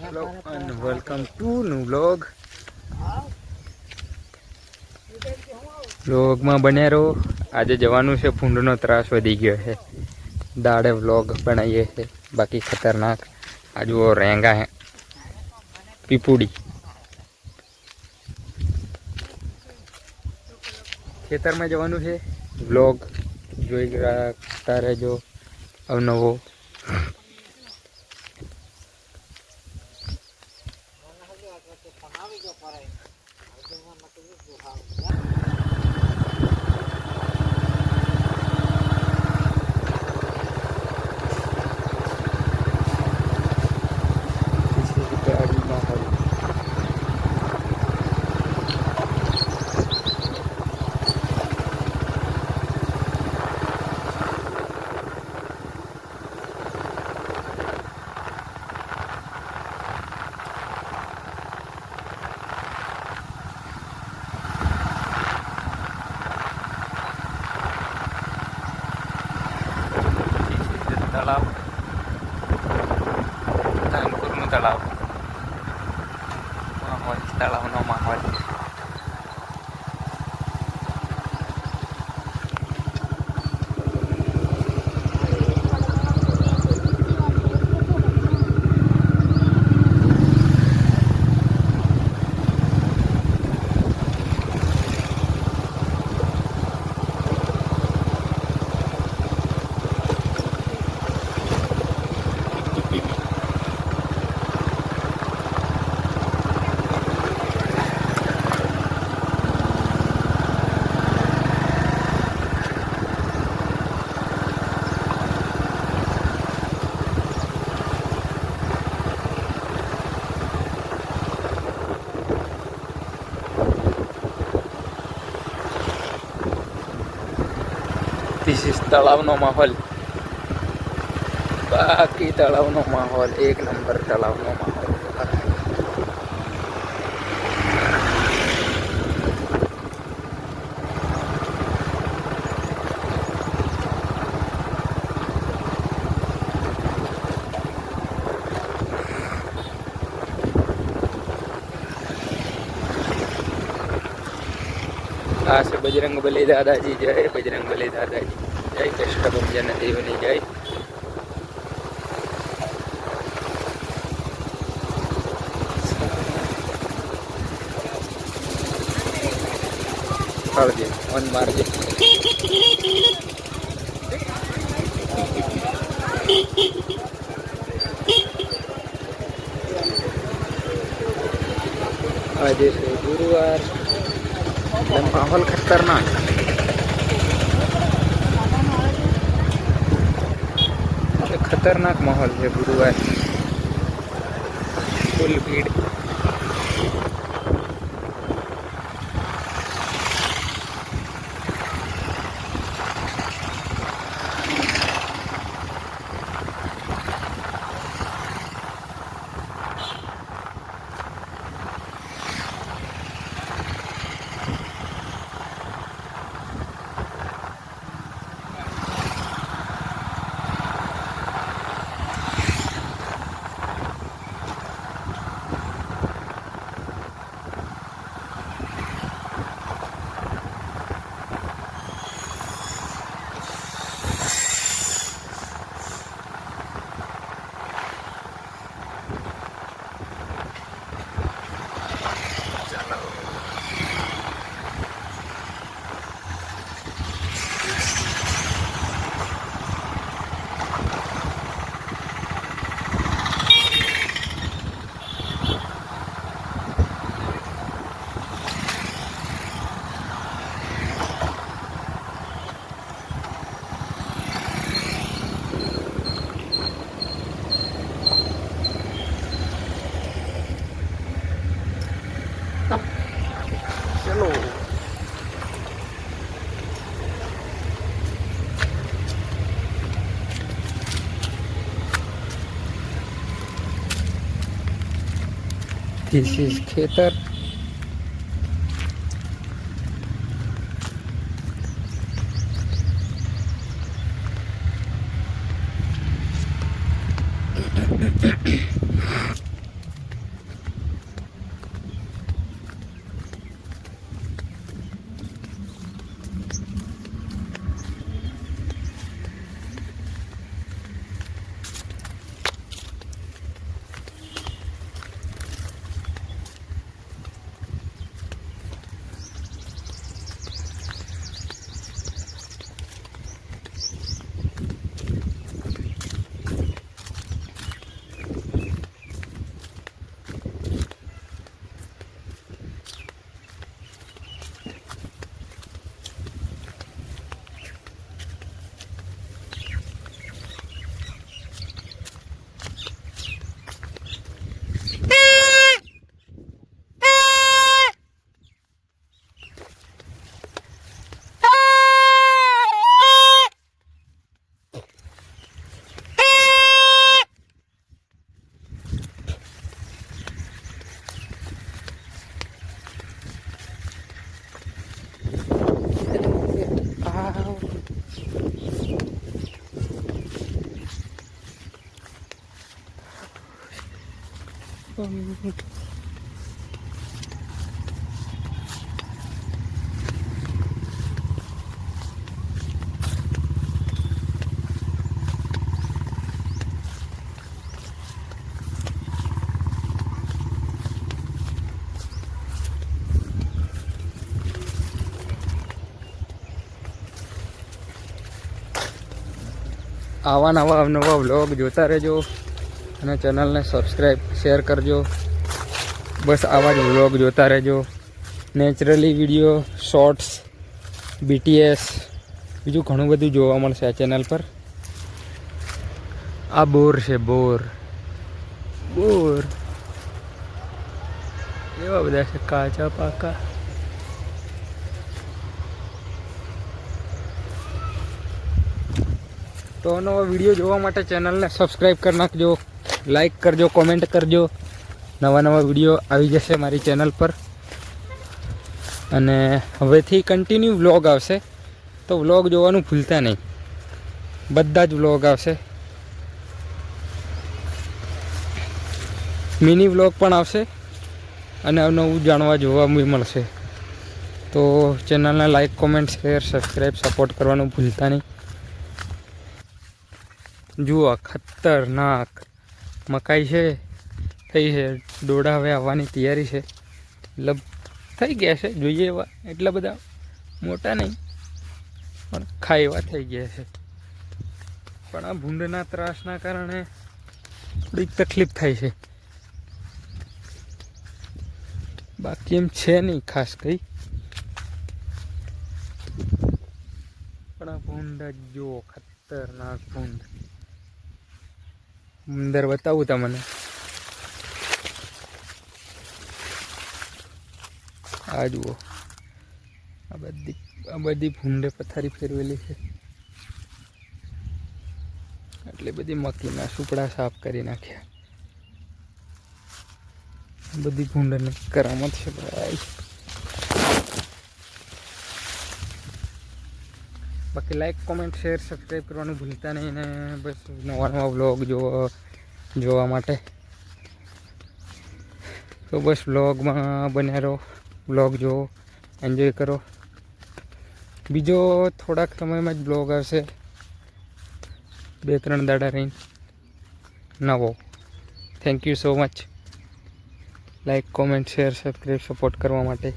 Hello and welcome to નું vlog વ્લોગમાં બન્યા રહો. આજે જવાનું છે ફૂંડનો ત્રાસ વધી ગયો છે. દાડે વ્લોગ બનાવીએ છે. બાકી ખતરનાક. આ રેંગા હે. પીપુડી. ખેતરમાં જવાનું છે. વ્લોગ જોઈ રાખતા રહેજો. અવનવો. beautiful house. Là this is તળાવનો માહોલ બાકી તળાવનો માહોલ એક નંબર તળાવનો માહોલ આ છે બજરંગ બલી દાદાજી જય બજરંગ બલી દાદાજી જય કષ્ટભંજન દેવની જય ફળજે મન મારજે આજે છે ગુરુવાર એટલે માહોલ ખતરનાક એટલે ખતરનાક માહોલ છે ગુરુવાર. ફૂલ ભીડ. this is Khetar આવા નવા નવા વ્લોગ જોતા રહેજો. અને ચેનલને સબસ્ક્રાઈબ શેર કરજો. બસ આવા જ વ્લોગ જોતા રહેજો. નેચરલી વીડિયો શોર્ટ્સ બીટીએસ બીજું ઘણું બધું જોવા મળશે આ ચેનલ પર. આ બોર છે, બોર. બોર. એવા બધા છે, કાચા પાકા. તો નવા વીડિયો જોવા માટે ચેનલને સબસ્ક્રાઈબ કરી નાખજો. લાઈક કરજો કોમેન્ટ કરજો. નવા નવા વીડિયો આવી જશે મારી ચેનલ પર. અને હવેથી કન્ટિન્યુ વ્લોગ આવશે. તો વ્લોગ જોવાનું ભૂલતા નહીં. બધા જ વ્લોગ આવશે. મિની વ્લોગ પણ આવશે. અને નવું જાણવા જોવા મળશે. તો ચેનલને like comment share subscribe support કરવાનું ભૂલતા નહીં. જુઓ ખતરનાક મકાઈ છે, થઈ છે. દોડા હવે આવવાની તૈયારી છે. મતલબ થઈ ગયા છે. જોઈએ એવા એટલા બધા મોટા નહીં, પણ ખાય એવા થઈ ગયા છે. પણ આ ભૂંડના ત્રાસના કારણે થોડીક તકલીફ થાય છે. બાકી એમ છે નહીં ખાસ કંઈ. પણ આ ભૂંડ જો ખતરનાક ભૂંડ. અંદર બતાવું તમને. આ જુઓ. આ બધી આ બધી ભૂંડે પથારી ફેરવેલી છે. એટલી બધી મકીના સુપડા સાફ કરી નાખ્યા. બધી ભૂંડની કરામત છે ભાઈ. બાકી લાઈક કોમેન્ટ શેર સબસ્ક્રાઈબ કરવાનું ભૂલતા નહીં ને બસ નવા નવા વ્લોગ જોવા જોવા માટે. તો બસ વ્લોગમાં બન્યા રહો વ્લોગ જોવો એન્જોય કરો. બીજો થોડાક સમયમાં જ બ્લોગ આવશે. બે ત્રણ દાડા રહીને નવો. Thank you so much like comment share subscribe support કરવા માટે.